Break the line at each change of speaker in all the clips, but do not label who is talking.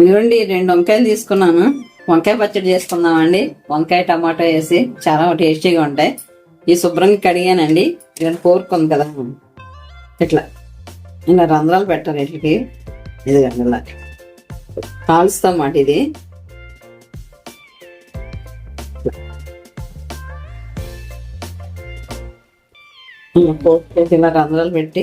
ఇదిగోండి రెండు వంకాయలు తీసుకున్నాను. వంకాయ పచ్చడి చేసుకుందామండి. వంకాయ టమాటో వేసి చాలా టేస్టీగా ఉంటాయి. ఈ శుభ్రంగా కడిగానండి. ఇలా కోరుకుంది కదా. ఇట్లా. ఇలా రంధ్రాలు పెట్టాలి వీటికి. ఇది ఇలా. కాలుస్తాం మాట ఇది. ఇలా రంధ్రాలు పెట్టి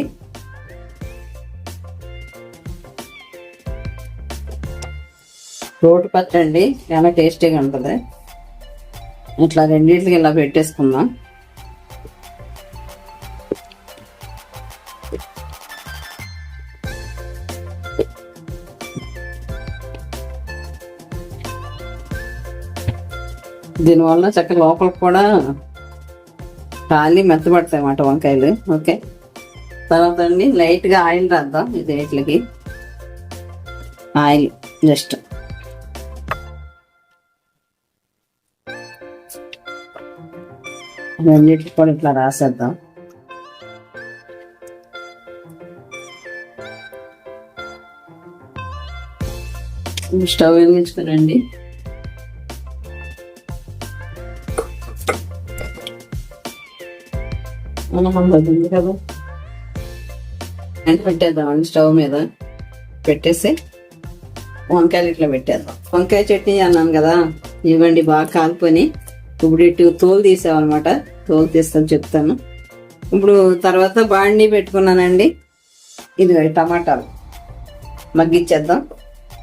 రోటి పచ్చడి చాలా టేస్టీగా ఉంటుంది. ఇట్లా రెండింటికి ఇలా పెట్టేసుకుందాం. దీనివల్ల చక్క లోపల కూడా ఖాళీ మెత్తబడతాయి అన్నమాట వంకాయలు. ఓకే? తర్వాత అండి లైట్గా ఆయిల్ రాద్దాం. ఇది వీటికి. Oil just. అన్నిటికి కూడా ఇట్లా రాసేద్దాం. స్టవ్ వెలిగించుకోనండి అది కదా. అండ్ పెట్టేద్దాం స్టవ్ మీద. పెట్టేసి వంకాయలు ఇట్లా పెట్టేద్దాం. వంకాయ చట్నీ అన్నాను కదా. ఇవ్వండి బాగా కాలుకొని ఇప్పుడు ఇటు తోలు తీసామన్నమాట తోలు తీస్తాను చెప్తాను. ఇప్పుడు తర్వాత బాండి పెట్టుకున్నానండి. ఇది టమాటాలు. మగ్గిచ్చేద్దాం.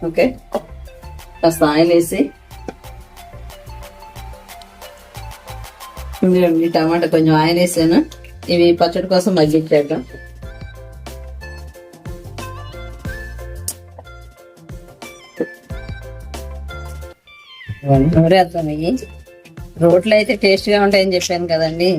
ఓకే? కాస్త ఆయిల్ వేసి. ఇదిగోండి టమాటా కొంచెం ఆయిల్ వేసాను. ఇవి పచ్చడి కోసం మగ్గిచ్చేద్దాం. నూరేద్దాం ఇవి. రోట్లు అయితే టేస్ట్గా ఉంటాయని చెప్పాను కదండి.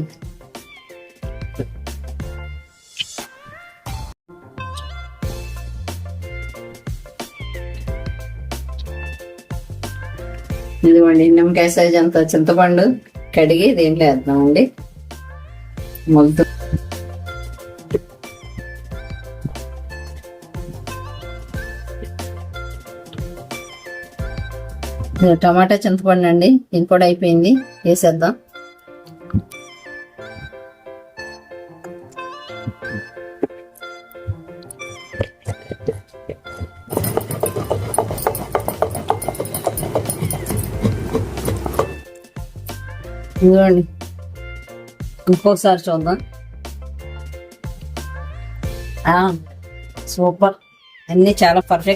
ఇదిగోండి నిమ్మకాయ సైజ్ అంత చింతపండు కడిగి దీంట్లో వేద్దామండి. మొలుతుంది టమాటా చింతపండు అండి. ఇది కూడా అయిపోయింది. వేసేద్దాం. ఇదిగోండి. ఇంకొకసారి చూద్దాం. ఆ, సూపర్. అన్నీ చాలా పర్ఫెక్ట్